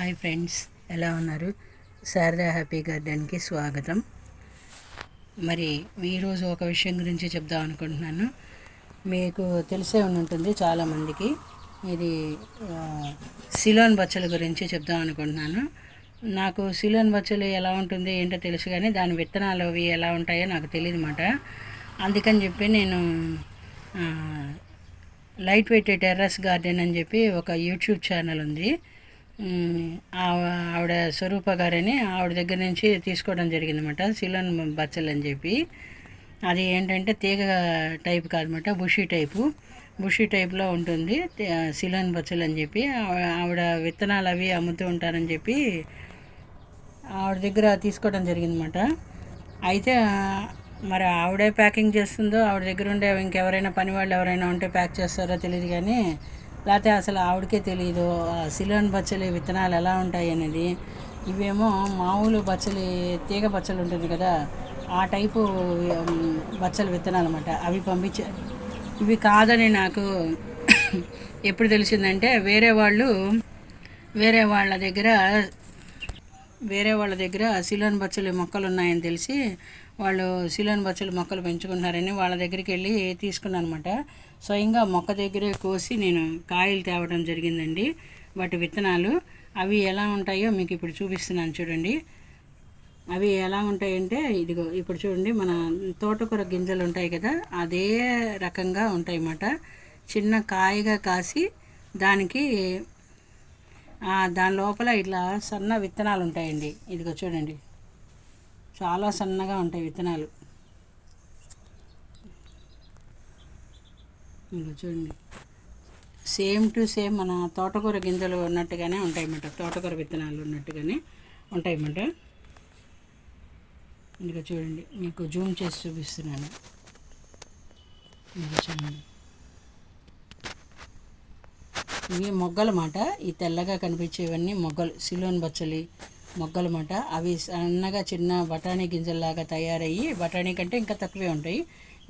Hi friends ఎలా ఉన్నారు? Sharada happy గార్డెన్కి స్వాగతం. మరి ఈరోజు ఒక విషయం గురించి చెప్దాం అనుకుంటున్నాను. మీకు తెలిసే ఉంటుంది చాలామందికి. ఇది సిలోన్ బచ్చల గురించి చెప్దాం అనుకుంటున్నాను. నాకు సిలోన్ బచ్చలు ఎలా ఉంటుంది ఏంటో తెలుసు కానీ దాని విత్తనాలు అవి ఎలా ఉంటాయో నాకు తెలియదు అన్నమాట అందుకని చెప్పి నేను లైట్ వెయిట్ టెర్రస్ గార్డెన్ అని చెప్పి ఒక యూట్యూబ్ ఛానల్ ఉంది. ఆవిడ స్వరూప గారని ఆవిడ దగ్గర నుంచి తీసుకోవడం జరిగిందన్నమాట సిలోన్ బచ్చలు అని చెప్పి. అది ఏంటంటే తీగ టైప్ కాదనమాట బుషి టైపు. బుషి టైప్లో ఉంటుంది సిలోన్ బచ్చలు అని చెప్పి. ఆవిడ విత్తనాలు అవి అమ్ముతూ ఉంటారని చెప్పి ఆవిడ దగ్గర తీసుకోవడం జరిగిందన్నమాట. అయితే మరి ఆవిడే ప్యాకింగ్ చేస్తుందో ఆవిడ దగ్గర ఉండే ఇంకెవరైనా పని వాళ్ళు ఎవరైనా ఉంటే ప్యాక్ చేస్తారో తెలియదు కానీ లేకపోతే అసలు ఆవిడకే తెలియదు ఆ సిలోన్ బచ్చలి విత్తనాలు ఎలా ఉంటాయి అనేది. ఇవేమో మామూలు బచ్చలి తీగ బచ్చలు ఉంటుంది కదా ఆ టైపు బచ్చలు విత్తనాలు అనమాట అవి పంపించారు ఇవి కాదని నాకు ఎప్పుడు తెలిసిందంటే వేరే వాళ్ళు వేరే వాళ్ళ దగ్గర వేరే వాళ్ళ దగ్గర సిలోన్ బచ్చలు మొక్కలు ఉన్నాయని తెలిసి వాళ్ళు సిలోన్ బచ్చలు మొక్కలు పెంచుకుంటున్నారని వాళ్ళ దగ్గరికి వెళ్ళి తీసుకున్నాను అనమాట స్వయంగా మొక్క దగ్గరే కోసి నేను కాయలు తేవడం జరిగిందండి. వాటి విత్తనాలు అవి ఎలా ఉంటాయో మీకు ఇప్పుడు చూపిస్తున్నాను చూడండి. అవి ఎలా ఉంటాయంటే ఇదిగో ఇప్పుడు చూడండి మన తోటకూర గింజలు ఉంటాయి కదా అదే రకంగా ఉంటాయి అన్నమాట చిన్న కాయగా కాసి దానికి దాని లోపల ఇట్లా సన్న విత్తనాలు ఉంటాయండి. ఇదిగో చూడండి. చాలా సన్నగా ఉంటాయి విత్తనాలు. ఇంకా చూడండి. సేమ్ టు సేమ్ మన తోటకూర గింజలు ఉన్నట్టుగానే ఉంటాయన్నమాట. తోటకూర విత్తనాలు ఉన్నట్టుగానే ఉంటాయన్నమాట. ఇంకా చూడండి మీకు జూమ్ చేసి చూపిస్తున్నాను. ఇంకా చూడండి. ఇవి మొగ్గలమాట. ఈ తెల్లగా కనిపించేవన్నీ మొగ్గలు. సిలోన్ బచ్చలి మొగ్గలమాట. అవి సన్నగా చిన్న బఠానీ గింజల్లాగా తయారయ్యి బఠానీ కంటే ఇంకా తక్కువే ఉంటాయి.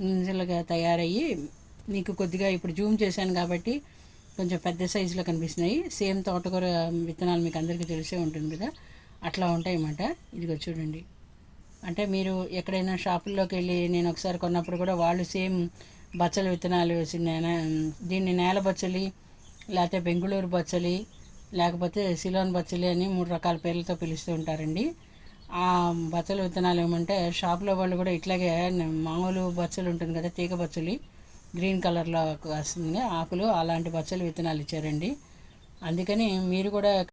గింజలుగా తయారయ్యి మీకు కొద్దిగా ఇప్పుడు జూమ్ చేశాను కాబట్టి కొంచెం పెద్ద సైజులో కనిపిస్తున్నాయి. సేమ్ తోటకూర విత్తనాలు మీకు అందరికీ తెలిసే ఉంటుంది కదా? అట్లా ఉంటాయి అన్నమాట ఇదిగో చూడండి. అంటే మీరు ఎక్కడైనా షాపుల్లోకి వెళ్ళి నేను ఒకసారి కొన్నప్పుడు కూడా వాళ్ళు సేమ్ బచ్చల విత్తనాలు వేసి దీన్ని నేల బచ్చలి లేకపోతే బెంగుళూరు బచ్చలి లేకపోతే సిలోన్ బచ్చలి అని మూడు రకాల పేర్లతో పిలుస్తూ ఉంటారండి. ఆ బచ్చల విత్తనాలు ఏమంటే షాప్లో వాళ్ళు కూడా ఇట్లాగే మామూలు బచ్చలు ఉంటుంది కదా తీగ బచ్చలి. గ్రీన్ కలర్లో వస్తుంది. ఆకులు అలాంటి పచ్చలు విత్తనాలు ఇచ్చారండి. అందుకని మీరు కూడా